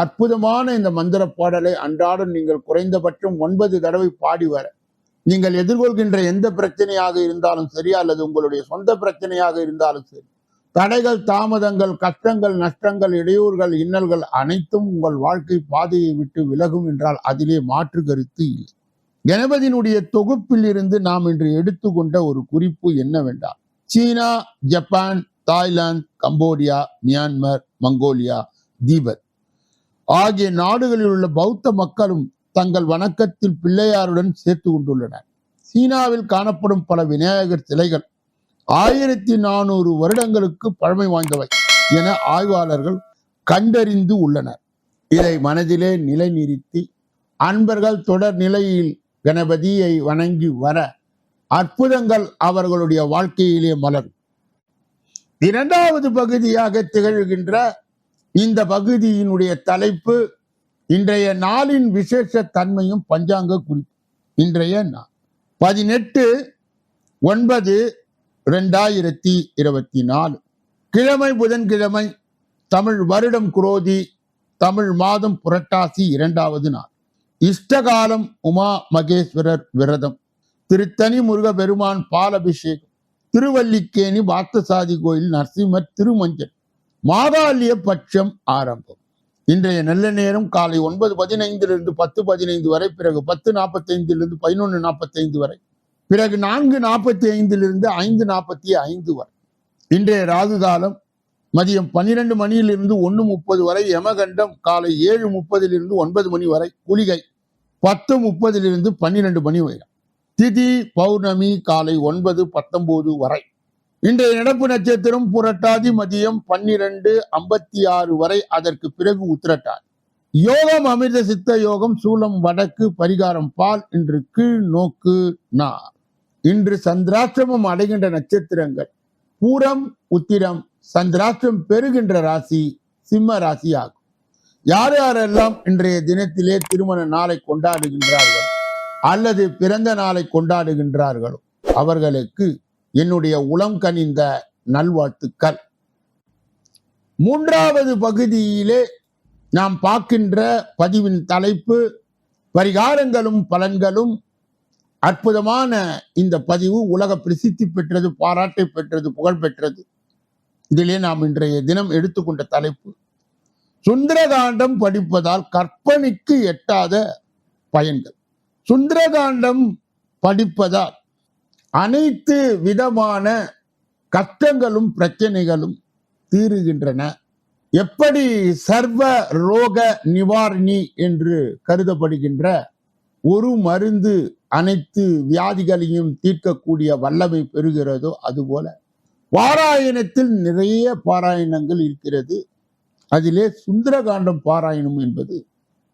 அற்புதமான இந்த மந்திர பாடலை அன்றாடம் நீங்கள் குறைந்தபட்சம் ஒன்பது தடவை பாடி வர. நீங்கள் எதிர்கொள்கின்ற எந்த பிரச்சனையாக இருந்தாலும் சரி அல்லது உங்களுடைய சொந்த பிரச்சனையாக இருந்தாலும் சரி தடைகள் தாமதங்கள் கஷ்டங்கள் நஷ்டங்கள் இடையூறுகள் இன்னல்கள் அனைத்தும் உங்கள் வாழ்க்கை பாதையை விட்டு விலகும் என்றால் அதிலே மாற்று கருத்து இல்லை. கணபதியினுடைய தொகுப்பில் இருந்து நாம் இன்று எடுத்துக்கொண்ட ஒரு குறிப்பு என்னவென்றால் China Japan Thailand Cambodia Myanmar Mongolia Tibet. ஆகிய நாடுகளில் உள்ள பௌத்த மக்களும் தங்கள் வணக்கத்தில் பிள்ளையாருடன் சேர்த்து கொண்டுள்ளனர். சீனாவில் காணப்படும் பல விநாயகர் சிலைகள் ஆயிரத்தி நானூறு வருடங்களுக்கு பழமை வாய்ந்தவை என ஆய்வாளர்கள் கண்டறிந்து உள்ளனர். இதை மனதிலே நிலைநிறுத்தி அன்பர்கள் தொடர் நிலையில் கணபதியை வணங்கி வர அற்புதங்கள் அவர்களுடைய வாழ்க்கையிலே மலரும். இரண்டாவது பகுதியாக திகழ்கின்ற இந்த பகுதியினுடைய தலைப்பு இன்றைய நாளின் விசேஷ தன்மையும் பஞ்சாங்க குறிப்பு. இன்றைய நாள். பதினெட்டு ஒன்பது ரெண்டாயிரத்தி இருபத்தி நாலு. கிழமை புதன்கிழமை தமிழ் வருடம் குரோதி தமிழ் மாதம் புரட்டாசி இரண்டாவது நாள். இஷ்டகாலம் உமா மகேஸ்வரர் விரதம். திருத்தனி முருக பெருமான் பாலபிஷேகம். திருவல்லிக்கேணி பார்த்தசாதி கோயில் நரசிம்மர் திருமஞ்சன் மாதாளிய பட்சம் ஆரம்பம். இன்றைய நல்ல நேரம் காலை ஒன்பது பதினைந்திலிருந்து பத்து பதினைந்து வரை பிறகு பத்து நாற்பத்தைந்திலிருந்து பதினொன்று நாற்பத்தைந்து வரை பிறகு நான்கு நாற்பத்தி ஐந்திலிருந்து ஐந்து நாற்பத்தி ஐந்து வரை. இன்றைய ராகு காலம் மதியம் பன்னிரண்டு மணியிலிருந்து ஒன்று முப்பது வரை யமகண்டம் காலை ஏழு முப்பதிலிருந்து ஒன்பது மணி வரை குளிகை பத்து முப்பதிலிருந்து பன்னிரண்டு மணி வரை. திதி பௌர்ணமி காலை ஒன்பது பத்தொன்பது வரை. இன்றைய நடப்பு நட்சத்திரம் புரட்டாதி மதியம் பன்னிரண்டு ஐம்பத்தி ஆறு வரை அதற்கு பிறகு உத்திரட்டார் யோகம் அமிர்த சித்த யோகம் சூலம் வடக்கு பரிகாரம் பால் இன்று கீழ் நோக்கு நா. இன்று சந்திராஷ்டிரமம் அடைகின்ற நட்சத்திரங்கள். பூரம் உத்திரம் சந்திராஷ்டிரம் பெறுகின்ற ராசி சிம்ம ராசி ஆகும். யார் யாரெல்லாம் இன்றைய தினத்திலே திருமண நாளை கொண்டாடுகின்றார்கள் அல்லது பிறந்த நாளை கொண்டாடுகின்றார்களோ அவர்களுக்கு என்னுடைய உளம் கனிந்த நல்வாழ்த்துக்கள். மூன்றாவது பகுதியிலே நாம் பார்க்கின்ற பதிவின் தலைப்பு பரிகாரங்களும் பலன்களும் அற்புதமான இந்த பதிவு. உலக பிரசித்தி பெற்றது பாராட்டை பெற்றது புகழ் பெற்றது. இதிலே நாம் இன்றைய தினம் எடுத்துக்கொண்ட தலைப்பு. சுந்தரகாண்டம் படிப்பதால் கற்பனைக்கு எட்டாத பயன்கள். சுந்தரகாண்டம் படிப்பதால் அனைத்து விதமான கஷ்டங்களும் பிரச்சனைகளும் தீருகின்றன. எப்படி சர்வ ரோக நிவாரணி என்று கருதப்படுகின்ற ஒரு மருந்து அனைத்து வியாதிகளையும் தீர்க்கக்கூடிய வல்லமை பெறுகிறதோ அதுபோல பாராயணத்தில் நிறைய பாராயணங்கள் இருக்கிறது. அதிலே சுந்தரகாண்டம் பாராயணம் என்பது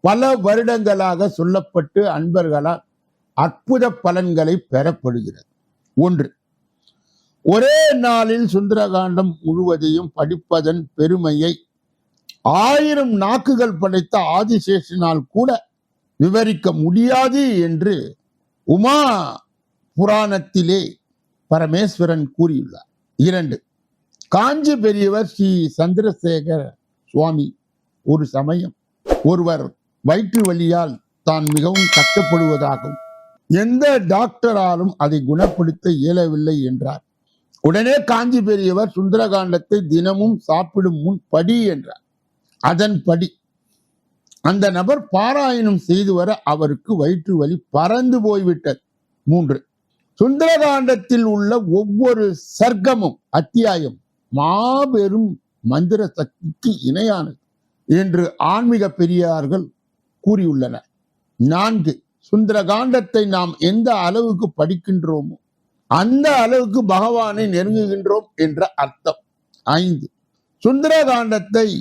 பல வருடங்களாக சொல்லப்பட்டு அன்பர்களால் அற்புத பலன்களை பெறப்படுகிறது. ஒன்று. ஒரே நாளில் சுந்தரகாண்டம் முழுவதையும் படிப்பதன் பெருமையை ஆயிரம் நாக்குகள் படைத்த ஆதிசேஷனால் கூட விவரிக்க முடியாது என்று உமா புராணத்திலே பரமேஸ்வரன் கூறியுள்ளார். இரண்டு. காஞ்சி பெரியவர் ஸ்ரீ சந்திரசேகர சுவாமி. ஒரு சமயம் ஒருவர் வயிற்று வழியால் தான் மிகவும் கஷ்டப்படுவதாகவும் எந்த டாக்டராலும் அதை குணப்படுத்த இயலவில்லை என்றார். உடனே காஞ்சி பெரியவர் சுந்தரகாண்டத்தை தினமும் சாப்பிடும் முன் படி என்றார். அதன்படி அந்த நபர் பாராயணம் செய்து வர அவருக்கு வயிற்று வலி பறந்து போய்விட்டது. மூன்று. சுந்தரகாண்டத்தில் உள்ள ஒவ்வொரு சர்க்கமும் அத்தியாயம் மாபெரும் மந்திர சக்திக்கு இணையானது என்று ஆன்மீக பெரியார்கள் கூறியுள்ளனர். நான்கு. சுந்தர காண்டத்தை நாம் எந்த அளவுக்கு படிக்கின்றோமோ அந்த அளவுக்கு பகவானை நெருங்குகின்றோம் என்ற அர்த்தம். ஐந்து. சுந்தர காண்டத்தை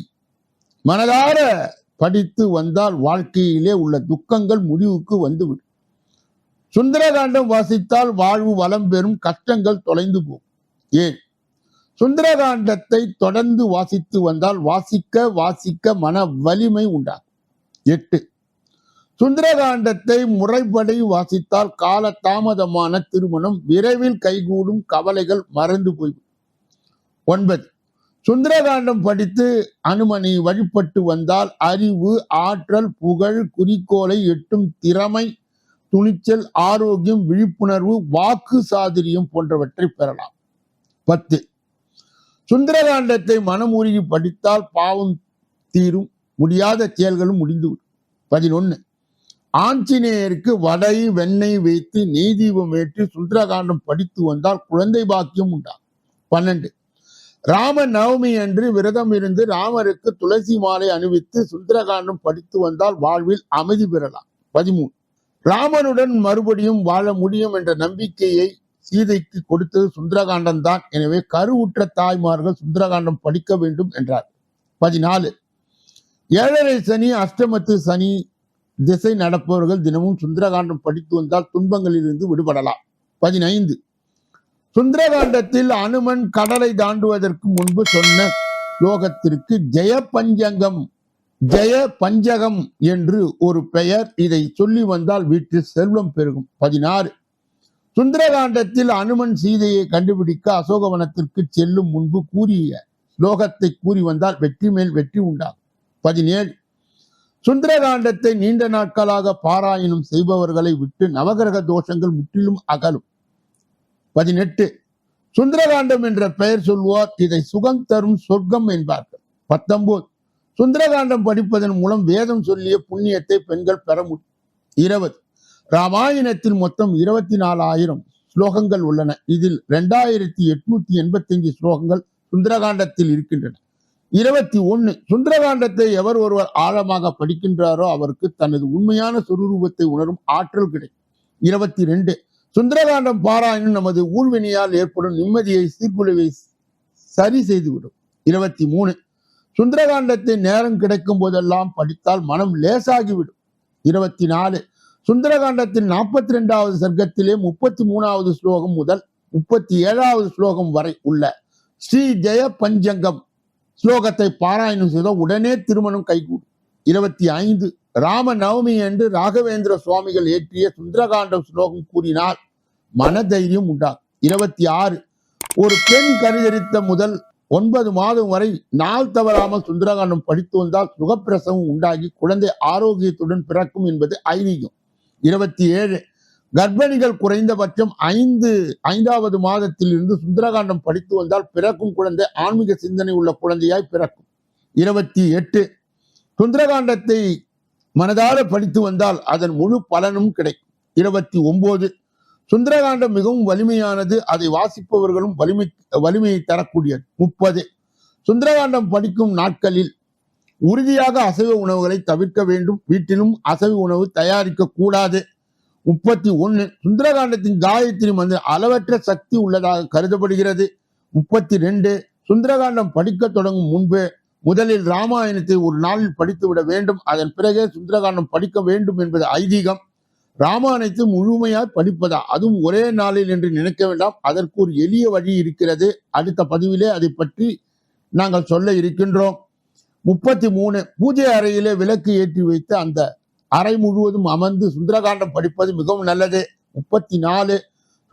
மனதார படித்து வந்தால் வாழ்க்கையிலே உள்ள துக்கங்கள் முடிவுக்கு வந்துவிடும். சுந்தரகாண்டம் வாசித்தால் வாழ்வு வளம் பெறும் கஷ்டங்கள் தொலைந்து போகும். ஏன் சுந்தரகாண்டத்தை தொடர்ந்து வாசித்து வந்தால் வாசிக்க வாசிக்க மன வலிமை உண்டாகும். எட்டு. சுந்தரகாண்டத்தை முறைப்படி வாசித்தால் கால தாமதமான திருமணம் விரைவில் கைகூடும் கவலைகள் மறந்து போய்விடும் ஒன்பது. சுந்தரகாண்டம் படித்து அனுமனை வழிபட்டு வந்தால் அறிவு ஆற்றல் புகழ் குறிக்கோளை எட்டும் திறமை துணிச்சல் ஆரோக்கியம் விழிப்புணர்வு வாக்கு சாதுரியம் போன்றவற்றை பெறலாம். பத்து. சுந்தரகாண்டத்தை மனமுருகி படித்தால் பாவம் தீரும் முடியாத செயல்களும் முடிந்துவிடும். பதினொன்று ஆஞ்சநேயருக்கு வடை வெண்ணெய் வைத்து நெய்தீபம் ஏற்றி சுந்தரகாண்டம் படித்து வந்தால் குழந்தை பாக்கியம் உண்டா பன்னெண்டு. ராம நவமி அன்று விரதம் இருந்து ராமருக்கு துளசி மாலை அணிவித்து சுந்தரகாண்டம் படித்து வந்தால் வாழ்வில் அமைதி பெறலாம். பதிமூணு ராமனுடன் மறுபடியும் வாழ முடியும் என்ற நம்பிக்கையை சீதைக்கு கொடுத்தது சுந்தரகாண்டம் தான். எனவே கருவுற்ற தாய்மார்கள் சுந்தரகாண்டம் படிக்க வேண்டும் என்றார். பதினாலு. ஏழரை சனி அஷ்டமத்து சனி திசை நடப்பவர்கள் தினமும் சுந்தரகாண்டம் படித்து வந்தால் துன்பங்களிலிருந்து விடுபடலாம். பதினைந்து. சுந்தரகாண்டத்தில் அனுமன் கடலை தாண்டுவதற்கு முன்பு சொன்ன ஸ்லோகத்திற்கு ஜெய பஞ்சங்கம் ஜெய பஞ்சகம் என்று ஒரு பெயர் இதை சொல்லி வந்தால் வீட்டில் செல்வம் பெருகும். பதினாறு. சுந்தரகாண்டத்தில் அனுமன் சீதையை கண்டுபிடிக்க அசோகவனத்திற்கு செல்லும் முன்பு கூறிய ஸ்லோகத்தை கூறி வந்தால் வெற்றி மேல் வெற்றி உண்டாகும். பதினேழு. சுந்தரகாண்டத்தை நீண்ட நாட்களாக பாராயணம் செய்பவர்களை விட்டு நவகிரக தோஷங்கள் முற்றிலும் அகலும். பதினெட்டு சுந்தரகாண்டம் என்ற பெயர் சொல்வோர் இதை சுகம் தரும் சொர்க்கம் என்பார்கள். பத்தொன்பது சுந்தரகாண்டம் படிப்பதன் மூலம் வேதம் சொல்லிய புண்ணியத்தை பெண்கள் பெற முடியும் இருபது ராமாயணத்தில் மொத்தம் இருபத்தி நாலாயிரம் ஸ்லோகங்கள் உள்ளன. இதில் ரெண்டாயிரத்தி எட்நூத்தி எண்பத்தி அஞ்சு ஸ்லோகங்கள் சுந்தரகாண்டத்தில் இருக்கின்றன. இருபத்தி ஒன்று சுந்தரகாண்டத்தை எவர் ஒருவர் ஆழமாக படிக்கின்றாரோ அவருக்கு தனது உண்மையான சுரூபத்தை உணரும் ஆற்றல் கிடைக்கும். இருபத்தி ரெண்டு சுந்தரகாண்டம் பாராயணம் நமது ஊழ்வினியால் ஏற்படும் நிம்மதியை சீர்குலைவை சரி செய்துவிடும். இருபத்தி மூணு சுந்தரகாண்டத்தை நேரம் கிடைக்கும் போதெல்லாம் படித்தால் மனம் லேசாகிவிடும். இருபத்தி நாலு சுந்தரகாண்டத்தின் நாற்பத்தி ரெண்டாவது சர்க்கத்திலே முப்பத்தி மூணாவது ஸ்லோகம் முதல் முப்பத்தி ஏழாவது ஸ்லோகம் வரை உள்ள ஸ்ரீ ஜெய பஞ்சங்கம் ஸ்லோகத்தை பாராயணம் செய்த உடனே திருமணம் கைகூடும். இருபத்தி ஐந்து ராம நவமி என்று ராகவேந்திர சுவாமிகள் ஏற்றிய சுந்தரகாண்டம் ஸ்லோகம் கூறினால் மனதைரியம் உண்டாகும். இருபத்தி ஆறு ஒரு பெண் கருதரித்த முதல் ஒன்பது மாதம் வரை நாள் தவறாமல் சுந்தரகாண்டம் படித்து வந்தால் சுகப்பிரசவம் உண்டாகி குழந்தை ஆரோக்கியத்துடன் பிறக்கும் என்பது ஐதீகம். இருபத்தி ஏழு கர்ப்பிணிகள் குறைந்தபட்சம் ஐந்து ஐந்தாவது மாதத்தில் இருந்து சுந்தரகாண்டம் படித்து வந்தால் பிறக்கும் குழந்தை ஆன்மீக சிந்தனை உள்ள குழந்தையாய் பிறக்கும். இருபத்தி எட்டு சுந்தரகாண்டத்தை மனதார படித்து வந்தால் அதன் முழு பலனும் கிடைக்கும். இருபத்தி ஒன்பது சுந்தரகாண்டம் மிகவும் வலிமையானது அதை வாசிப்பவர்களும் வலிமை வலிமையை தரக்கூடியது. முப்பது சுந்தரகாண்டம் படிக்கும் நாட்களில் உறுதியாக அசைவ உணவுகளை தவிர்க்க வேண்டும். வீட்டிலும் அசைவ உணவு தயாரிக்க கூடாது. முப்பத்தி ஒன்னு சுந்தரகாண்டத்தின் காயத்ரி வந்து அளவற்ற சக்தி உள்ளதாக கருதப்படுகிறது. முப்பத்தி ரெண்டு சுந்தரகாண்டம் படிக்க தொடங்கும் முன்பு முதலில் ராமாயணத்தை ஒரு நாளில் படித்து விட வேண்டும். அதன் பிறகே சுந்தரகாண்டம் படிக்க வேண்டும் என்பது ஐதீகம். ராமாயணத்தை முழுமையாய் படிப்பதா? அதுவும் ஒரே நாளில் என்று நினைக்க வேண்டாம். அதற்கு ஒரு எளிய வழி இருக்கிறது. அடுத்த பதிவிலே அதை பற்றி நாங்கள் சொல்ல இருக்கின்றோம். முப்பத்தி மூணு பூஜை அறையிலே விளக்கு ஏற்றி வைத்து அந்த அறை முழுவதும் அமர்ந்து சுந்தரகாண்டம் படிப்பது மிகவும் நல்லது. முப்பத்தி நாலு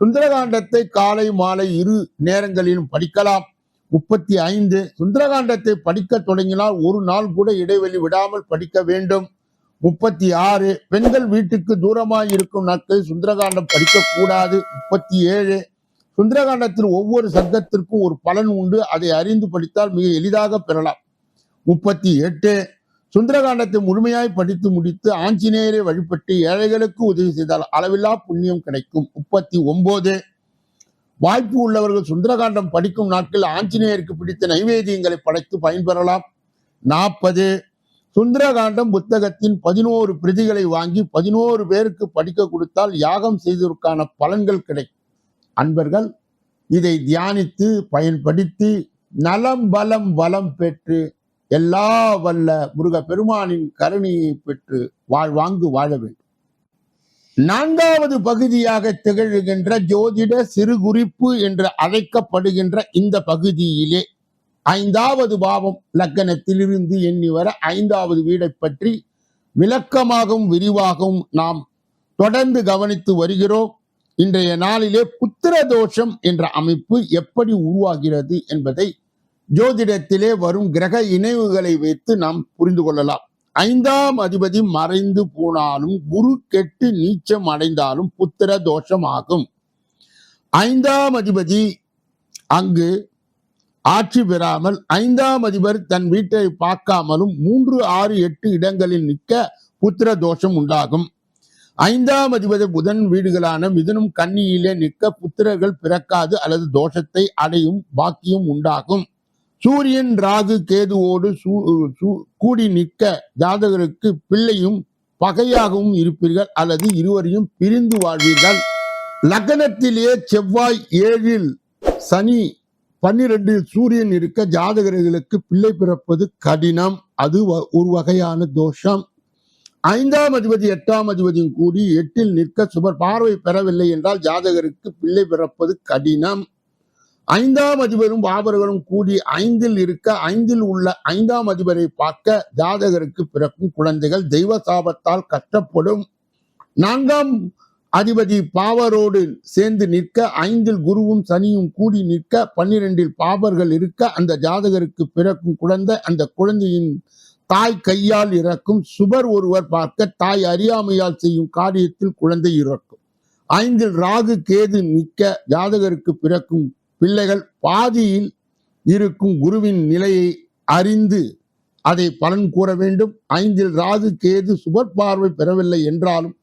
சுந்தரகாண்டத்தை காலை மாலை இரு நேரங்களிலும் படிக்கலாம். முப்பத்தி ஐந்து சுந்தரகாண்டத்தை படிக்க தொடங்கினால் ஒரு நாள் கூட இடைவெளி விடாமல் படிக்க வேண்டும். முப்பத்தி ஆறு பெண்கள் வீட்டுக்கு தூரமாக இருக்கும் நாட்களில் சுந்தரகாண்டம் படிக்கக்கூடாது. முப்பத்தி ஏழு சுந்தரகாண்டத்தில் ஒவ்வொரு சர்க்கத்திற்கும் ஒரு பலன் உண்டு. அதை அறிந்து படித்தால் மிக எளிதாக பெறலாம். முப்பத்தி எட்டு சுந்தரகாண்டத்தை முழுமையாய் படித்து முடித்து ஆஞ்சநேயரை வழிபட்டு ஏழைகளுக்கு உதவி செய்தால் அளவில்லா புண்ணியம் கிடைக்கும். முப்பத்தி ஒன்பது வாய்ப்பு உள்ளவர்கள் சுந்தரகாண்டம் படிக்கும் நாட்களில் ஆஞ்சநேயருக்கு பிடித்த நைவேத்தியங்களை படைத்து பயன்பெறலாம். நாற்பது சுந்தரகாண்டம் புத்தகத்தின் பதினோரு பிரதிகளை வாங்கி பதினோரு பேருக்கு படிக்க கொடுத்தால் யாகம் செய்ததற்கான பலன்கள் கிடைக்கும். அன்பர்கள் இதை தியானித்து பயன்படுத்தி நலம் பலம் வளம் பெற்று எல்லா வல்ல முருக பெருமானின் கருணையை பெற்று வாழ்வாங்கு வாழ வேண்டும். நான்காவது பகுதியாக திகழ்கின்ற ஜோதிட சிறு குறிப்பு என்று அழைக்கப்படுகின்ற இந்த பகுதியிலே ஐந்தாவது பாவம் லக்கணத்திலிருந்து எண்ணி வர ஐந்தாவது வீடை பற்றி விளக்கமாகவும் விரிவாகவும் நாம் தொடர்ந்து கவனித்து வருகிறோம். இன்றைய நாளிலே புத்திர தோஷம் என்ற அமைப்பு எப்படி உருவாகிறது என்பதை ஜோதிடத்திலே வரும் கிரக இணைவுகளை வைத்து நாம் புரிந்து கொள்ளலாம். ஐந்தாம் அதிபதி மறைந்து போனாலும் குரு கெட்டு நீச்சம் அடைந்தாலும் புத்திர தோஷம் ஆகும் ஐந்தாம் அதிபதி அங்கு ஆட்சி பெறாமல் ஐந்தாம் அதிபர் தன் வீட்டை பார்க்காமலும் மூன்று ஆறு எட்டு இடங்களில் நிற்க புத்திர தோஷம் உண்டாகும். ஐந்தாம் அதிபதி புதன் வீடுகளான மிதுனம் கன்னியிலே நிற்க புத்திரர்கள் பிறக்காது அல்லது தோஷத்தை அடையும் பாக்கியம் உண்டாகும். சூரியன் ராகு கேதுவோடு சூ- சூ- கூடி நிற்க ஜாதகருக்கு பிள்ளையும் பகையாகவும் இருப்பீர்கள் அல்லது இருவரையும் பிரிந்து வாழ்வீர்கள். லக்னத்திலே செவ்வாய் ஏழில் சனி பன்னிரெண்டில் சூரியன் இருக்க ஜாதகர்களுக்கு பிள்ளை பிறப்பது கடினம். அது வ- ஒரு வகையான தோஷம். ஐந்தாம் அதிபதி எட்டாம் அதிபதியும் கூடி எட்டில் நிற்க சுபர் பார்வை பெறவில்லை என்றால் ஜாதகருக்கு பிள்ளை பிறப்பது கடினம். ஐந்தாம் அதிபரும் பாபர்களும் கூடி ஐந்தில் இருக்க ஐந்தில் உள்ள ஐந்தாம் அதிபரை பார்க்க ஜாதகருக்கு பிறக்கும் குழந்தைகள் தெய்வ சாபத்தால் கஷ்டப்படும். நான்காம் அதிபதி பாவரோடு சேர்ந்து நிற்க ஐந்தில் குருவும் சனியும் கூடி நிற்க பன்னிரெண்டில் பாபர்கள் இருக்க அந்த ஜாதகருக்கு பிறக்கும் குழந்தை அந்த குழந்தையின் தாய் கையால் இறக்கும். சுபர் ஒருவர் பார்க்க தாய் அறியாமையால் செய்யும் காரியத்தில் குழந்தை இறக்கும். ஐந்தில் ராகு கேது நிற்க ஜாதகருக்கு பிறக்கும் பிள்ளைகள் பாதியில் இருக்கும் குருவின் நிலையை அறிந்து அதை பலன் கூற வேண்டும். ஐந்தில் ராகு கேது சுபர் பார்வை பெறவில்லை என்றாலும்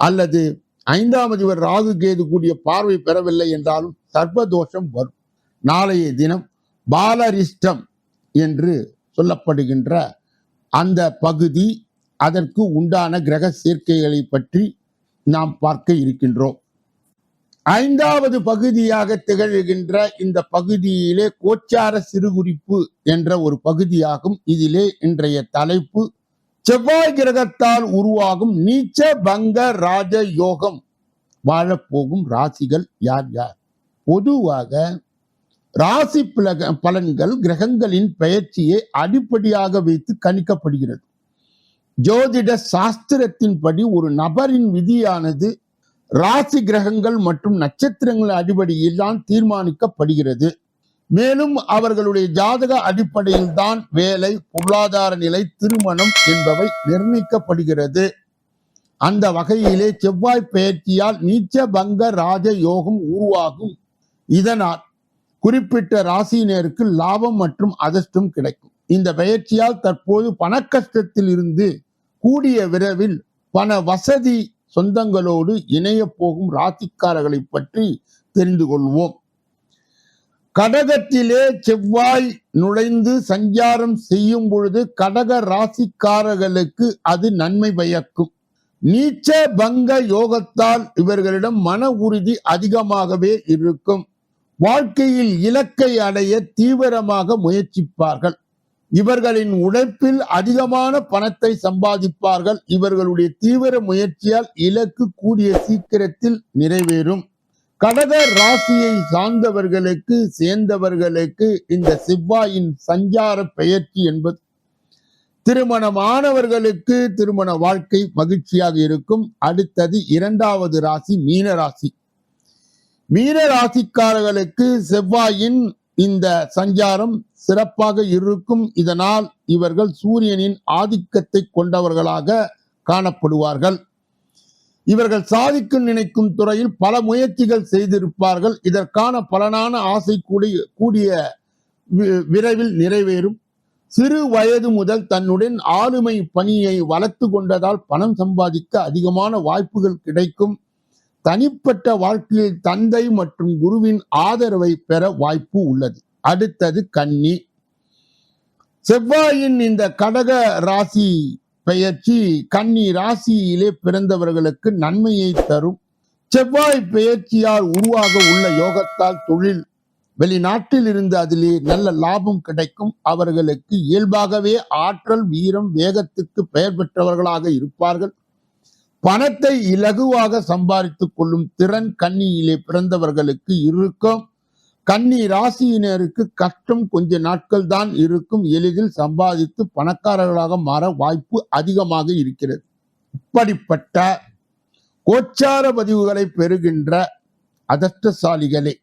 அல்லது ஐந்தாம் அதிபர் ராகு கேது கூடிய பார்வை பெறவில்லை என்றாலும் சர்ப்பதோஷம் வரும். நாளைய தினம் பாலரிஷ்டம் என்று சொல்லப்படுகின்ற அந்த பகுதி அதற்கு உண்டான கிரக சேர்க்கைகளை பற்றி நாம் பார்க்க இருக்கின்றோம். ஐந்தாவது பகுதியாக திகழ்கின்ற இந்த பகுதியிலே கோச்சார சிறுகுறிப்பு என்ற ஒரு பகுதியாகும். இதிலே இன்றைய தலைப்பு செவ்வாய் கிரகத்தால் உருவாகும் நீச்ச பங்க ராஜ யோகம். வாழப்போகும் ராசிகள் யார் யார்? பொதுவாக ராசி பிளக பலன்கள் கிரகங்களின் பெயர்ச்சியை அடிப்படையாக வைத்து கணிக்கப்படுகிறது. ஜோதிட சாஸ்திரத்தின்படி ஒரு நபரின் விதியானது ராசி கிரகங்கள் மற்றும் நட்சத்திரங்கள் அடிப்படையில் தான் தீர்மானிக்கப்படுகிறது. மேலும் அவர்களுடைய ஜாதக அடிப்படையில் தான் வேலை பொருளாதார நிலை திருமணம் என்பவை நிர்ணயிக்கப்படுகிறது. அந்த வகையிலே செவ்வாய் பெயர்ச்சியால் நீச்ச பங்க ராஜ யோகம் உருவாகும். இதனால் குறிப்பிட்ட ராசியினருக்கு லாபம் மற்றும் அதிர்ஷ்டம் கிடைக்கும். இந்த பெயர்ச்சியால் தற்போது பணக்கஷ்டத்தில் இருந்து கூடிய விரைவில் பண வசதி சொந்தங்களோடு இணைய போகும் ராசிக்காரர்களை பற்றி தெரிந்து கொள்வோம். கடகத்திலே செவ்வாய் நுழைந்து சஞ்சாரம் செய்யும் பொழுது கடக ராசிக்காரர்களுக்கு அது நன்மை பயக்கும். நீச்ச பங்க யோகத்தால் இவர்களிடம் மன உறுதி அதிகமாகவே இருக்கும். வாழ்க்கையில் இலக்கை அடைய தீவிரமாக முயற்சிப்பார்கள். இவர்களின் உழைப்பில் அதிகமான பணத்தை சம்பாதிப்பார்கள். இவர்களுடைய தீவிர முயற்சியால் இலக்கு கூடிய சீக்கிரத்தில் நிறைவேறும். கடக ராசியை சார்ந்தவர்களுக்கு சேர்ந்தவர்களுக்கு இந்த செவ்வாயின் சஞ்சார பெயர்ச்சி என்பது திருமணமானவர்களுக்கு திருமண வாழ்க்கை மகிழ்ச்சியாக இருக்கும். அடுத்தது இரண்டாவது ராசி மீன ராசி. மீன ராசிக்காரர்களுக்கு செவ்வாயின் இந்த சஞ்சாரம் சிறப்பாக இருக்கும். இதனால் இவர்கள் சூரியனின் ஆதிக்கத்தை கொண்டவர்களாக காணப்படுவார்கள். இவர்கள் சாதிக்க நினைக்கும் துறையில் பல முயற்சிகள் செய்திருப்பார்கள். இதற்கான பலனான ஆசை கூடிய கூடிய வி- விரைவில் நிறைவேறும். சிறு வயது முதல் தன்னுடன் ஆளுமை பணியை வளர்த்து கொண்டதால் பணம் சம்பாதிக்க அதிகமான வாய்ப்புகள் கிடைக்கும். தனிப்பட்ட வாழ்க்கையில் தந்தை மற்றும் குருவின் ஆதரவை பெற வாய்ப்பு உள்ளது. அடுத்தது கன்னி. செவ்வாயின் இந்த கடக ராசி பெயர்ச்சி கன்னி ராசியிலே பிறந்தவர்களுக்கு நன்மையை தரும். செவ்வாய் பெயர்ச்சியால் உருவாக உள்ள யோகத்தால் தொழில் வெளிநாட்டில் இருந்து அதிலே நல்ல லாபம் கிடைக்கும். அவர்களுக்கு இயல்பாகவே ஆற்றல் வீரம் வேகத்துக்கு பெயர் பெற்றவர்களாக இருப்பார்கள். பணத்தை இலகுவாக சம்பாதித்துக் கொள்ளும் திறன் கன்னியிலே பிறந்தவர்களுக்கு இருக்கும். கன்னி ராசியினருக்கு கஷ்டம் கொஞ்ச நாட்கள் தான் இருக்கும். எளிதில் சம்பாதித்து பணக்காரர்களாக மாற வாய்ப்பு அதிகமாக இருக்கிறது. இப்படிப்பட்ட கோச்சார பதிவுகளை பெறுகின்ற அதிர்ஷ்டசாலிகளே.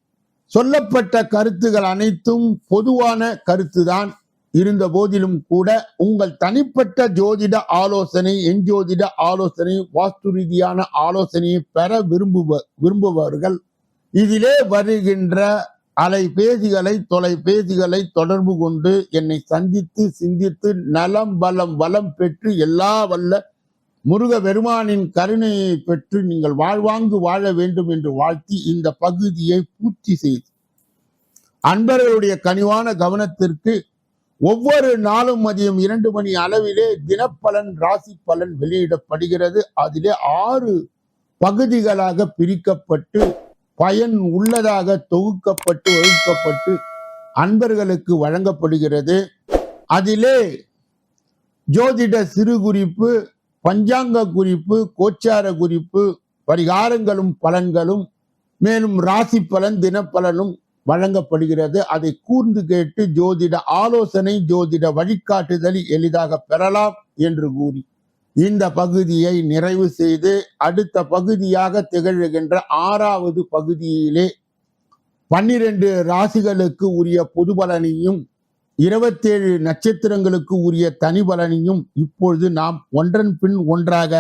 சொல்லப்பட்ட கருத்துகள் அனைத்தும் பொதுவான கருத்துதான். இருந்த போதிலும் கூட உங்கள் தனிப்பட்ட ஜோதிட ஆலோசனை என் ஜோதிட ஆலோசனை வாஸ்து ரீதியான ஆலோசனையை பெற விரும்புவ விரும்புபவர்கள். இதிலே வருகின்ற அலைபேசிகளை தொலைபேசிகளை தொடர்பு கொண்டு என்னை சந்தித்து சிந்தித்து நலம் பலம் வளம் பெற்று எல்லா வல்ல முருக பெருமானின் கருணையை பெற்று நீங்கள் வாழ்வாங்கு வாழ வேண்டும் என்று வாழ்த்தி இந்த பகுதியை பூர்த்தி செய்து. அன்பர்களுடைய கனிவான கவனத்திற்கு ஒவ்வொரு நாளும் மதியம் இரண்டு மணி அளவிலே தினப்பலன் ராசி பலன் வெளியிடப்படுகிறது. அதிலே ஆறு பகுதிகளாக பிரிக்கப்பட்டு பயன் உள்ளதாக தொகுக்கப்பட்டு வகுக்கப்பட்டு அன்பர்களுக்கு வழங்கப்படுகிறது. அதிலே ஜோதிட சிறு குறிப்பு பஞ்சாங்க குறிப்பு கோச்சார குறிப்பு பரிகாரங்களும் பலன்களும் மேலும் ராசி பலன் தினப்பலனும் வழங்கப்படுகிறது. அதை கூர்ந்து கேட்டு ஜோதிட ஆலோசனை ஜோதிட வழிகாட்டுதல் எளிதாக பெறலாம் என்று கூறி இந்த பகுதியை நிறைவு செய்து அடுத்த பகுதியாக திகழ்கின்ற ஆறாவது பகுதியிலே பன்னிரண்டு ராசிகளுக்கு உரிய பொது பலனையும் இருபத்தேழு நட்சத்திரங்களுக்கு உரிய தனி பலனையும் இப்பொழுது நாம் ஒன்றன் பின் ஒன்றாக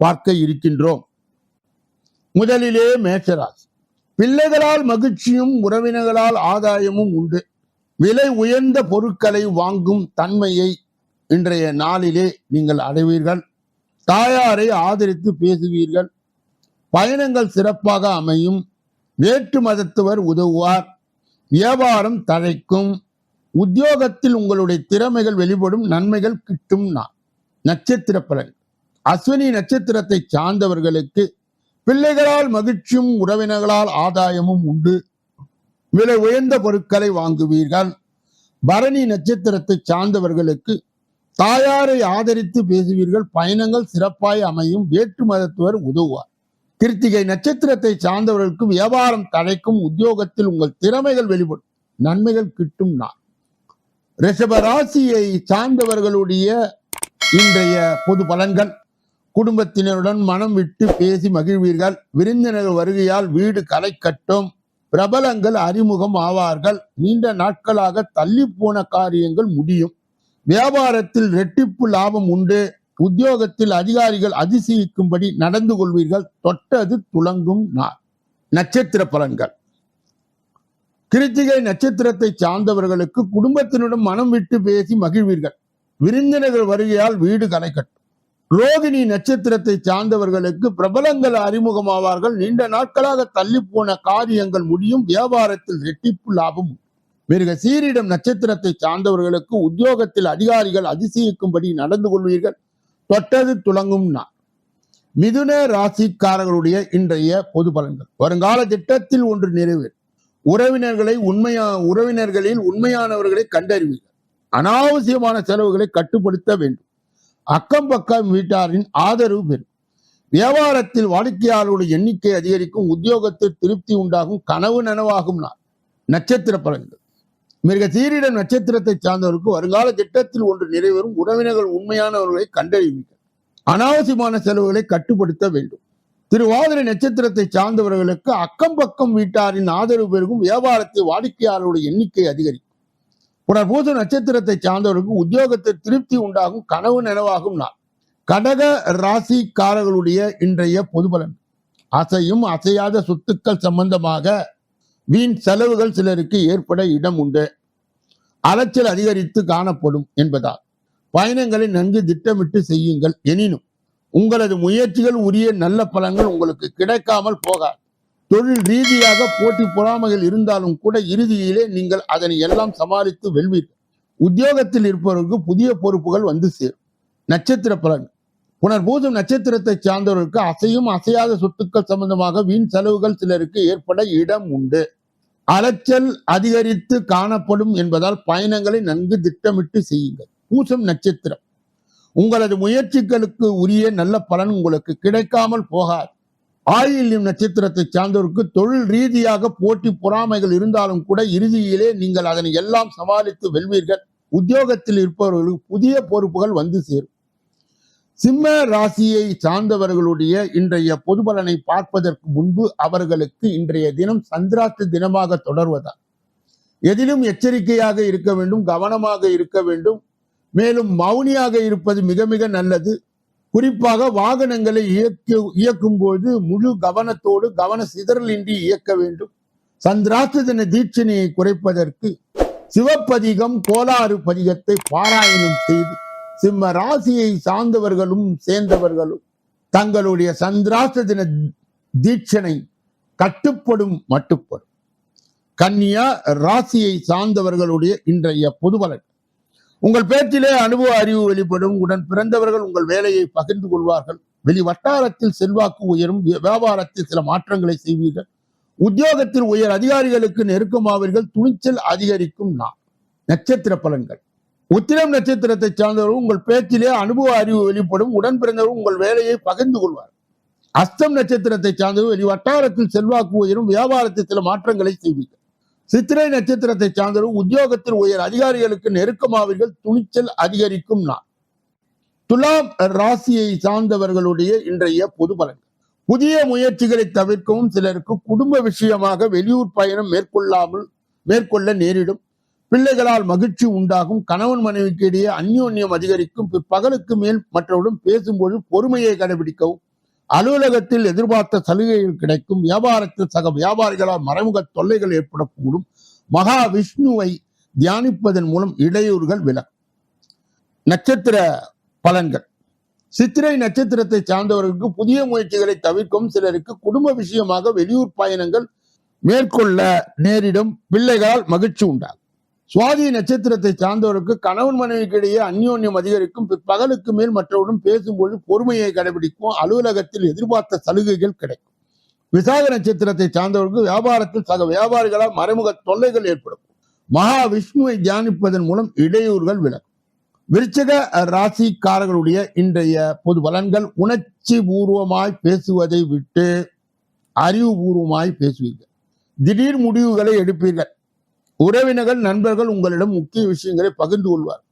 பார்க்க இருக்கின்றோம். முதலிலே மேஷராசி. பிள்ளைகளால் மகிழ்ச்சியும் உறவினர்களால் ஆதாயமும் உண்டு. விலை உயர்ந்த பொருட்களை வாங்கும் தன்மையை இன்றைய நாளிலே நீங்கள் அடைவீர்கள். தாயாரை ஆதரித்து பேசுவீர்கள். பயணங்கள் சிறப்பாக அமையும். வேற்று மதத்துவர் உதவுவார். வியாபாரம் தழைக்கும். உத்தியோகத்தில் உங்களுடைய திறமைகள் வெளிப்படும். நன்மைகள் கிட்டும் நான் நட்சத்திர பலன். அஸ்வினி நட்சத்திரத்தை சார்ந்தவர்களுக்கு பிள்ளைகளால் மகிழ்ச்சியும் உறவினர்களால் ஆதாயமும் உண்டு. விலை உயர்ந்த பொருட்களை வாங்குவீர்கள். பரணி நட்சத்திரத்தை சார்ந்தவர்களுக்கு தாயாரை ஆதரித்து பேசுவீர்கள். பயணங்கள் சிறப்பாய் அமையும். வேற்று மதத்துவர் உதவுவார். கிருத்திகை நட்சத்திரத்தை சார்ந்தவர்களுக்கு வியாபாரம் தழைக்கும் உத்தியோகத்தில் உங்கள் திறமைகள் வெளிப்படும். நன்மைகள் கிட்டும் நான் ரிஷப ராசியை சார்ந்தவர்களுடைய இன்றைய பொது பலன்கள். குடும்பத்தினருடன் மனம் விட்டு பேசி மகிழ்வீர்கள். விருந்தினர் வருகையால் வீடு களை கட்டும். பிரபலங்கள் அறிமுகம் ஆவார்கள். நீண்ட நாட்களாக தள்ளி போன காரியங்கள் முடியும். வியாபாரத்தில் ரெட்டிப்பு லாபம் உண்டு. உத்தியோகத்தில் அதிகாரிகள் அதிசயிக்கும்படி நடந்து கொள்வீர்கள். தொட்டது துளங்கும் நாள். நட்சத்திர பலன்கள். கிருத்திகை நட்சத்திரத்தை சார்ந்தவர்களுக்கு குடும்பத்தினுடன் மனம் விட்டு பேசி மகிழ்வீர்கள். விருந்தினர்கள் வருகையால் வீடு களை கட்டும். ரோகிணி நட்சத்திரத்தை சார்ந்தவர்களுக்கு பிரபலங்கள் அறிமுகமாவார்கள். நீண்ட நாட்களாக தள்ளி போன காரியங்கள் முடியும். வியாபாரத்தில் ரெட்டிப்பு லாபம் மிருக சீரிடம் நட்சத்திரத்தை சார்ந்தவர்களுக்கு உத்தியோகத்தில் அதிகாரிகள் அதிசயிக்கும்படி நடந்து கொள்வீர்கள். தொட்டது துளங்கும் மிதுன ராசிக்காரர்களுடைய இன்றைய பொது பலன்கள். வருங்கால திட்டத்தில் ஒன்று நிறைவேறும். உறவினர்களை உண்மையா உறவினர்களில் உண்மையானவர்களை கண்டறிவீர்கள். அனாவசியமான செலவுகளை கட்டுப்படுத்த வேண்டும். அக்கம் பக்கம் வீட்டாரின் ஆதரவு பெறும். வியாபாரத்தில் வாடிக்கையாளருடைய எண்ணிக்கை அதிகரிக்கும் உத்தியோகத்தில் திருப்தி உண்டாகும் கனவு நனவாகும் நாள். நட்சத்திர பலன்கள். மிக சீரிடம் நட்சத்திரத்தை சார்ந்தவருக்கு வருங்கால திட்டத்தில் ஒன்று நிறைவேறும் உறவினர்கள் உண்மையானவர்களை கண்டறிவீர்கள். அனாவசியமான செலவுகளை கட்டுப்படுத்த வேண்டும். திருவாதிரை நட்சத்திரத்தை சார்ந்தவர்களுக்கு அக்கம் பக்கம் வீட்டாரின் ஆதரவு பெருகும் வியாபாரத்தில் வாடிக்கையாளருடைய எண்ணிக்கை அதிகரிக்கும். புனர்பூச நட்சத்திரத்தை சார்ந்தவருக்கு உத்தியோகத்தில் திருப்தி உண்டாகும் கனவு நினைவாகும் நாள். கடக ராசிக்காரர்களுடைய இன்றைய பொது பலன் அசையும் அசையாத சொத்துக்கள் சம்பந்தமாக வீண் செலவுகள் சிலருக்கு ஏற்பட இடம் உண்டு. அலைச்சல் அதிகரித்து காணப்படும் என்பதால். பயணங்களை நன்கு திட்டமிட்டு செய்யுங்கள். எனினும் உங்களது முயற்சிகள் உரிய நல்ல பலன்கள் உங்களுக்கு கிடைக்காமல் போகாது. தொழில் ரீதியாக போட்டி பொறாமைகள் இருந்தாலும் கூட இறுதியிலே நீங்கள் அதனை எல்லாம் சமாளித்து வெல்வீர்கள். உத்தியோகத்தில் இருப்பவருக்கு புதிய பொறுப்புகள் வந்து சேரும். நட்சத்திர பலன். புனர்பூசம் நட்சத்திரத்தை சார்ந்தவர்களுக்கு அசையும் அசையாத சொத்துக்கள் சம்பந்தமாக வீண் செலவுகள் சிலருக்கு ஏற்பட இடம் உண்டு. அலைச்சல் அதிகரித்து காணப்படும் என்பதால் பயணங்களை நன்கு திட்டமிட்டு செய்யுங்கள். பூசம் நட்சத்திரம். உங்களது முயற்சிகளுக்கு உரிய நல்ல பலன் உங்களுக்கு கிடைக்காமல் போகாது. ஆயில்யம் நட்சத்திரத்தை சார்ந்தவருக்கு தொழில் ரீதியாக போட்டி பொறாமைகள் இருந்தாலும் கூட இறுதியிலே நீங்கள் அதனை எல்லாம் சமாளித்து வெல்வீர்கள். உத்தியோகத்தில் இருப்பவர்களுக்கு புதிய பொறுப்புகள் வந்து சேரும். சிம்ம ராசியை சார்ந்தவர்களுடைய இன்றைய பொது பலனை பார்ப்பதற்கு முன்பு அவர்களுக்கு இன்றைய தினம் சந்திராஷ்ட தினமாக தொடர்வதால். எதிலும் எச்சரிக்கையாக இருக்க வேண்டும் கவனமாக இருக்க வேண்டும். மேலும் மௌனியாக இருப்பது மிக மிக நல்லது. குறிப்பாக வாகனங்களை இயக்க இயக்கும் போது முழு கவனத்தோடு கவன சிதறலின்றி இயக்க வேண்டும். சந்திராஷ்ட தின தீட்சணையை குறைப்பதற்கு சிவப்பதிகம் கோளாறு பதிகத்தை பாராயணம் செய்து சிம்ம ராசியை சார்ந்தவர்களும் சேர்ந்தவர்களும் தங்களுடைய சந்திராஷ்ட தின தீட்சணை கட்டுப்படும் மட்டுப்படும். கன்னியா ராசியை சார்ந்தவர்களுடைய இன்றைய பொதுபலன். உங்கள் பேச்சிலே அனுபவ அறிவு வெளிப்படும். உடன் பிறந்தவர்கள் உங்கள் வேலையை பகிர்ந்து கொள்வார்கள். வெளி வட்டாரத்தில் செல்வாக்கு உயரும். வியாபாரத்தில் சில மாற்றங்களை செய்வீர்கள். உத்தியோகத்தில் உயர் அதிகாரிகளுக்கு நெருக்கமாவீர்கள். துணிச்சல் அதிகரிக்கும் நான் நட்சத்திர பலன்கள். உத்திரம் நட்சத்திரத்தை சார்ந்தவர்கள் உங்கள் பேச்சிலே அனுபவ அறிவு வெளிப்படும். உடன் பிறந்தவர்கள் உங்கள் வேலையை பகிர்ந்து கொள்வார் அஸ்தம் நட்சத்திரத்தை சார்ந்தவர்கள் வெளி வட்டாரத்தில் செல்வாக்கு உயரும். வியாபாரத்தில் சில மாற்றங்களை செய்வீர்கள். சித்திரை நட்சத்திரத்தை சார்ந்தவர்கள் உத்தியோகத்தில் உயர் அதிகாரிகளுக்கு நெருக்கமாவீர்கள் துணிச்சல் அதிகரிக்கும் நான் துலாம் ராசியை சார்ந்தவர்களுடைய இன்றைய பொது பலன். புதிய முயற்சிகளை தவிர்க்கவும் சிலருக்கு குடும்ப விஷயமாக வெளியூர் பயணம் மேற்கொள்ளாமல் மேற்கொள்ள நேரிடும். பிள்ளைகளால் மகிழ்ச்சி உண்டாகும். கணவன் மனைவிக்கு இடையே அந்யோன்யம் அதிகரிக்கும். பிற்பகலுக்கு மேல் மற்றவருடன் பேசும்போது பொறுமையை கடைபிடிக்கவும் அலுவலகத்தில் எதிர்பார்த்த சலுகைகள் கிடைக்கும். வியாபாரத்தில் சக வியாபாரிகளால் மறைமுக தொல்லைகள் ஏற்படக்கூடும். மகா விஷ்ணுவை தியானிப்பதன் மூலம் இடையூறுகள் விலகும். நட்சத்திர பலன்கள். சித்திரை நட்சத்திரத்தை சார்ந்தவர்களுக்கு புதிய முயற்சிகளை தவிர்க்கும் சிலருக்கு குடும்ப விஷயமாக வெளியூர் பயணங்கள் மேற்கொள்ள நேரிடும். பிள்ளைகளால் மகிழ்ச்சி உண்டாகும். சுவாதி நட்சத்திரத்தை சார்ந்தவருக்கு கணவன் மனைவிக்கு இடையே அந்யோன்யம் அதிகரிக்கும். பகலுக்கு மேல் மற்றவருடன் பேசும்போது பொறுமையை கடைபிடிக்கும். அலுவலகத்தில் எதிர்பார்த்த சலுகைகள் கிடைக்கும். விசாக நட்சத்திரத்தை சார்ந்தவருக்கு வியாபாரத்தில் சக வியாபாரிகளால் மறைமுக தொல்லைகள் ஏற்படும். மகா விஷ்ணுவை தியானிப்பதன் மூலம் இடையூறுகள் விலகும். விருச்சக ராசிக்காரர்களுடைய இன்றைய பொது பலன்கள் உணர்ச்சி பூர்வமாய் பேசுவதை விட்டு அறிவுபூர்வமாய் பேசுவீர்கள். திடீர் முடிவுகளை எடுப்பீர்கள். உறவினர்கள் நண்பர்கள் உங்களிடம் முக்கிய விஷயங்களை பகிர்ந்து கொள்வார்.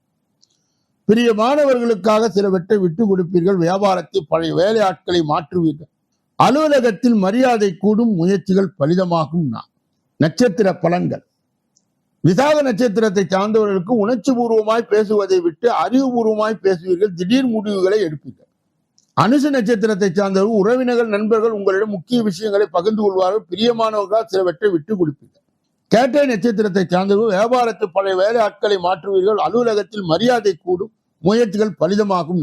பிரியமானவர்களுக்காக சிலவற்றை விட்டு கொடுப்பீர்கள். வியாபாரத்தை பழைய வேலையாட்களை மாற்றுவீர்கள். அலுவலகத்தில் மரியாதை கூடும் முயற்சிகள் பலிதமாகும் நான் நட்சத்திர பலன்கள். விசாக நட்சத்திரத்தை சார்ந்தவர்களுக்கு உணர்ச்சி பூர்வமாய் பேசுவதை விட்டு அறிவுபூர்வமாய் பேசுவீர்கள். திடீர் முடிவுகளை எடுப்பீர்கள். அனுச நட்சத்திரத்தை சார்ந்தவர்கள் உறவினர்கள் நண்பர்கள் உங்களிடம் முக்கிய விஷயங்களை பகிர்ந்து கொள்வார்கள். பிரியமானவர்களால் சிலவற்றை விட்டு கொடுப்பீர்கள். கேட்டை நட்சத்திரத்தை சார்ந்தவர்கள் வியாபாரத்தில் பழைய வேலை ஆட்களை மாற்றுவீர்கள் அலுவலகத்தில் மரியாதை கூடும் முயற்சிகள் பலிதமாகும்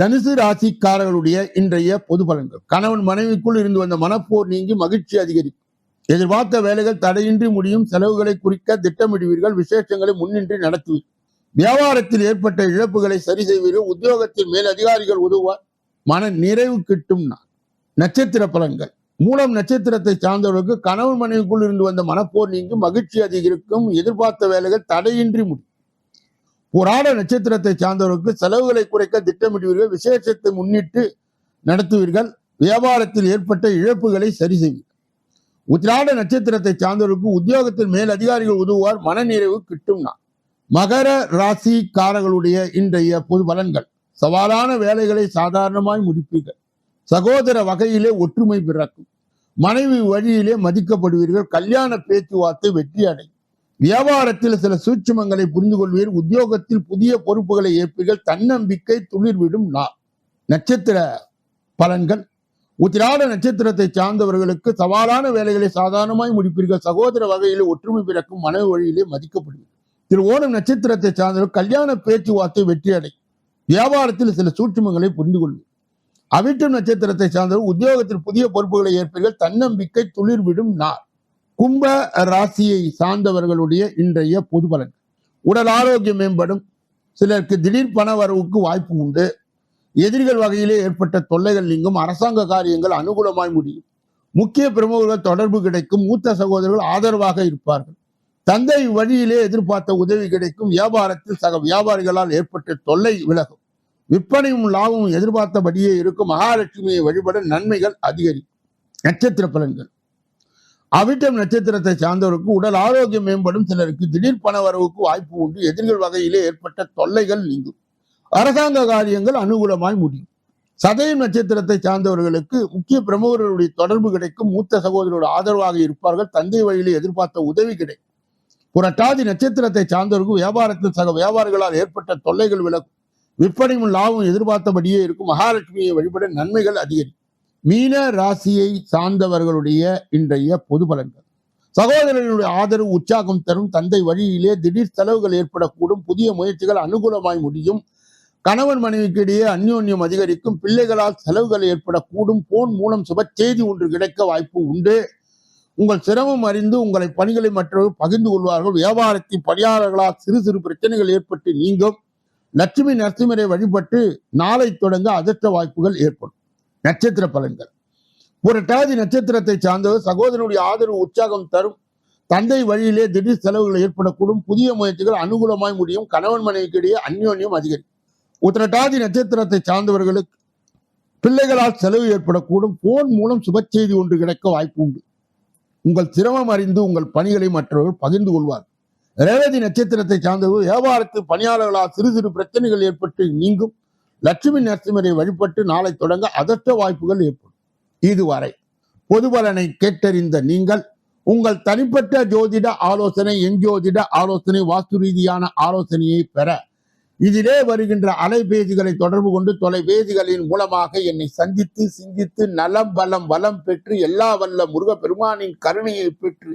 தனுசு ராசிக்காரர்களுடைய இன்றைய பொது பலன்கள். கணவன் மனைவிக்குள் இருந்து வந்த மனப்போர் நீங்கி மகிழ்ச்சி அதிகரிக்கும். எதிர்பார்த்த வேலைகள் தடையின்றி முடியும் செலவுகளை குறிக்க திட்டமிடுவீர்கள் விசேஷங்களை முன்னின்றி நடத்துவீர்கள். வியாபாரத்தில் ஏற்பட்ட இழப்புகளை சரி செய்வீர்கள் உத்தியோகத்தில் மேல் அதிகாரிகள் உதவுவார் மன நிறைவு கிட்டும் நான் நட்சத்திர பலன்கள். மூலம் நட்சத்திரத்தை சார்ந்தவர்களுக்கு கணவன் மனைவிக்குள் இருந்து வந்த மனப்போர் நீங்கி மகிழ்ச்சி அதிகரிக்கும் எதிர்பார்த்த வேலைகள் தடையின்றி முடியும். புராட நட்சத்திரத்தை சார்ந்தவர்களுக்கு செலவுகளை குறைக்க திட்டமிடுவீர்கள் விசேஷத்தை முன்னிட்டு நடத்துவீர்கள் வியாபாரத்தில் ஏற்பட்ட இழப்புகளை சரி செய்வீர்கள். உத்திராட நட்சத்திரத்தை சார்ந்தவர்களுக்கு உத்தியோகத்தில் மேல் அதிகாரிகள் உதவுவார் மனநிறைவு கிட்டும் நான் மகர ராசிக்காரர்களுடைய இன்றைய பொது பலன்கள் சவாலான வேலைகளை சாதாரணமாய் முடிப்பீர்கள். சகோதர வகையிலே ஒற்றுமை பிறக்கும். மனைவி வழியிலே மதிக்கப்படுவீர்கள். கல்யாண பேச்சுவார்த்தை வெற்றி அடையும். வியாபாரத்தில் சில சூட்சுமங்களை புரிந்து கொள்வீர் உத்தியோகத்தில் புதிய பொறுப்புகளை ஏற்பீர்கள். தன்னம்பிக்கை துளிர்விடும் நா நட்சத்திர பலன்கள். உத்திராட நட்சத்திரத்தை சார்ந்தவர்களுக்கு சவாலான வேலைகளை சாதாரணமாய் முடிப்பீர்கள். சகோதர வகையிலே ஒற்றுமை பிறக்கும். மனைவி வழியிலே மதிக்கப்படுவீர்கள். திரு ஓணம் நட்சத்திரத்தை சார்ந்தவர்கள் கல்யாண பேச்சுவார்த்தை வெற்றி அடையும். வியாபாரத்தில் சில சூட்சுமங்களை புரிந்து கொள்வீர்கள் அவிட்டம் நட்சத்திரத்தை சார்ந்தவர் உத்தியோகத்தில் புதிய பொறுப்புகளை ஏற்பீர்கள். தன்னம்பிக்கை துளிர்விடும் நார் கும்ப ராசியை சார்ந்தவர்களுடைய இன்றைய பொது பலன். உடல் ஆரோக்கியம் மேம்படும். சிலருக்கு திடீர் பண வரவுக்கு வாய்ப்பு உண்டு. எதிரிகள் வகையிலே ஏற்பட்ட தொல்லைகள் நீங்கும். அரசாங்க காரியங்கள் அனுகூலமாய் முடியும். முக்கிய பிரமுகர்கள் தொடர்பு கிடைக்கும். மூத்த சகோதரர்கள் ஆதரவாக இருப்பார்கள். தந்தை வழியிலே எதிர்பார்த்த உதவி கிடைக்கும். வியாபாரத்தில் சக வியாபாரிகளால் ஏற்பட்ட தொல்லை விலகும். விற்பனையும் லாபமும் எதிர்பார்த்தபடியே இருக்கும் மகாலட்சுமியை வழிபட நன்மைகள் அதிகரிக்கும் நட்சத்திர பலன்கள். அவிட்டம் நட்சத்திரத்தை சார்ந்தவருக்கு உடல் ஆரோக்கியம் மேம்படும். சிலருக்கு திடீர் பண வரவுக்கு வாய்ப்பு உண்டு. எதிர்கள் வகையிலே ஏற்பட்ட தொல்லைகள் நீங்கும். அரசாங்க காரியங்கள் அனுகூலமாய் முடியும். சதயம் நட்சத்திரத்தை சார்ந்தவர்களுக்கு முக்கிய பிரமுகர்களுடைய தொடர்பு கிடைக்கும். மூத்த சகோதரோட ஆதரவாக இருப்பார்கள். தந்தை வழியிலே எதிர்பார்த்த உதவி கிடைக்கும். புரட்டாதி நட்சத்திரத்தை சார்ந்தவருக்கு வியாபாரத்தில் சக வியாபாரிகளால் ஏற்பட்ட தொல்லைகள் விலகும். விற்பனையும் லாபம் எதிர்பார்த்தபடியே இருக்கும் மகாலட்சுமியை வழிபட நன்மைகள் அதிகரிக்கும் மீன ராசியை சார்ந்தவர்களுடைய இன்றைய பொது பலன்கள். சகோதரர்களுடைய ஆதரவு உற்சாகம் தரும் தந்தை வழியிலே திடீர் செலவுகள் ஏற்படக்கூடும் புதிய முயற்சிகள் அனுகூலமாய் முடியும் கணவன் மனைவிக்கு இடையே அந்யோன்யம் அதிகரிக்கும் பிள்ளைகளால் செலவுகள் ஏற்படக்கூடும் போன் மூலம் சுப செய்தி ஒன்று கிடைக்க வாய்ப்பு உண்டு. உங்கள் சிரமம் அறிந்து உங்களை பணிகளை மற்றவர்கள் பகிர்ந்து கொள்வார்கள் வியாபாரத்தின் பணியாளர்களால் சிறு சிறு பிரச்சனைகள் ஏற்பட்டு நீங்கும். லட்சுமி நரசிம்மரை வழிபட்டு நாளை தொடங்க அதிர்ஷ்ட வாய்ப்புகள் ஏற்படும். நட்சத்திர பலன்கள். புரட்டாதி நட்சத்திரத்தை சார்ந்தவர் சகோதரனுடைய ஆதரவு உற்சாகம் தரும். தந்தை வழியிலே திடீர் செலவுகள் ஏற்படக்கூடும். புதிய முயற்சிகள் அனுகூலமாய் முடியும். கணவன் மனைவிக்கு இடையே அந்யோன்யம் அதிகரிக்கும். உத்திரட்டாதி நட்சத்திரத்தை சார்ந்தவர்களுக்கு பிள்ளைகளால் செலவு ஏற்படக்கூடும். போன் மூலம் சுப செய்தி ஒன்று கிடைக்க வாய்ப்பு உண்டு. உங்கள் சிரமம் அறிந்து உங்கள் பணிகளை மற்றவர்கள் பகிர்ந்து கொள்வார் ரேவதி நட்சத்திரத்தை சார்ந்தது வியாபாரத்து பணியாளர்களால் சிறு சிறு பிரச்சனைகள் ஏற்பட்டு நீங்கும். லட்சுமி நரசிம்மரை வழிபட்டு நாளை தொடங்க அதற்ற வாய்ப்புகள் ஏற்படும். இதுவரை பொதுபலனை கேட்டறிந்த நீங்கள் உங்கள் தனிப்பட்ட ஜோதிட ஆலோசனை எஞ்சோதிட ஆலோசனை வாஸ்து ரீதியான ஆலோசனையை பெற இதிலே வருகின்ற அலைபேசிகளை தொடர்பு கொண்டு தொலைபேசிகளின் மூலமாக என்னை சந்தித்து சிந்தித்து நலம் பலம் வளம் பெற்று எல்லா வல்ல முருக பெருமானின் கருணையை பெற்று